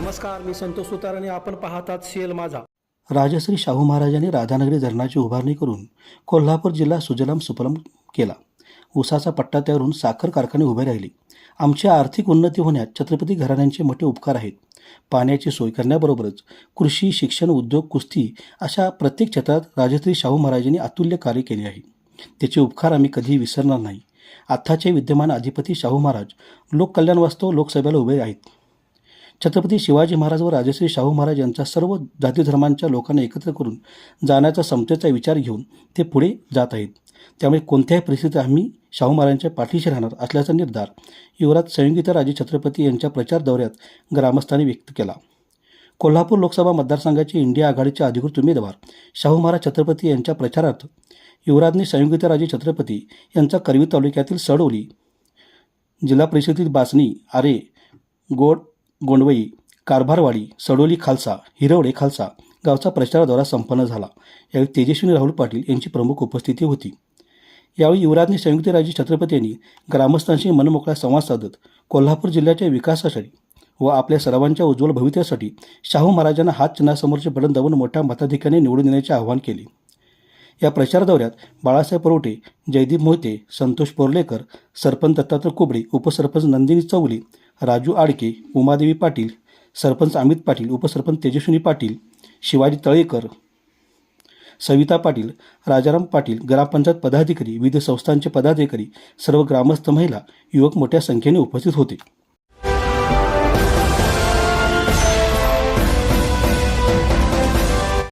नमस्कार मी संतोष सुतार आणि आपण पाहतात सीएल माझा. राजश्री शाहू महाराजांनी राधानगरी धरणाची उभारणी करून कोल्हापूर जिल्हा सुजलाम सुफलम केला. उसाचा पट्टा त्यावरून साखर कारखाने उभे राहिले. आमची आर्थिक उन्नती होण्यात छत्रपती घराण्यांचे मोठे उपकार आहेत. पाण्याची सोय करण्याबरोबरच कृषी शिक्षण उद्योग कुस्ती अशा प्रत्येक क्षेत्रात राजश्री शाहू महाराजांनी अतुल्य कार्य केले आहे. त्याचे उपकार आम्ही कधीही विसरणार नाही. आत्ताचे विद्यमान अधिपती शाहू महाराज लोककल्याण वास्तव लोकसभेला उभे आहेत. छत्रपती शिवाजी महाराज व राजश्री शाहू महाराज यांचा सर्व जाती धर्मांच्या लोकांना एकत्र करून जाण्याचा समतेचा विचार घेऊन ते पुढे जात आहेत. त्यामुळे कोणत्याही परिस्थितीत आम्ही शाहू महाराजांच्या पाठीशी राहणार असल्याचा निर्धार युवराज संयुगिताराजे छत्रपती यांच्या प्रचार दौऱ्यात ग्रामस्थांनी व्यक्त केला. कोल्हापूर लोकसभा मतदारसंघाचे इंडिया आघाडीचे अधिकृत उमेदवार शाहू महाराज छत्रपती यांच्या प्रचारार्थ युवराजने संयुगिताराजे छत्रपती यांचा करवी तालुक्यातील सडोली जिल्हा परिषदेतील बासणी आरे गोड गोंडवई कारभारवाडी सडोली खालसा हिरवडे खालसा गावचा प्रचाराद्वारा संपन्न झाला. यावेळी तेजस्विनी राहुल पाटील यांची प्रमुख उपस्थिती होती. यावेळी युवराजने संयुक्तराजे छत्रपती यांनी ग्रामस्थांशी मनमोकळा संवाद साधत कोल्हापूर जिल्ह्याच्या विकासासाठी व आपल्या सर्वांच्या उज्ज्वल भवितव्यासाठी शाहू महाराजांना हात चिन्हासमोरचे बटन दाबून मोठ्या मताधिक्याने निवडून देण्याचे आवाहन केले. या प्रचार दौऱ्यात बाळासाहेब परोटे जयदीप मोहिते संतोष पोर्लेकर सरपंच दत्तात्रय कुबडे उपसरपंच नंदिनी चौली राजू आडके उमादेवी पाटील सरपंच अमित पाटील उपसरपंच तेजस्विनी पाटील शिवाजी तळेकर सविता पाटील राजाराम पाटील ग्रामपंचायत पदाधिकारी विविध संस्थांचे पदाधिकारी सर्व ग्रामस्थ महिला युवक मोठ्या संख्येने उपस्थित होते.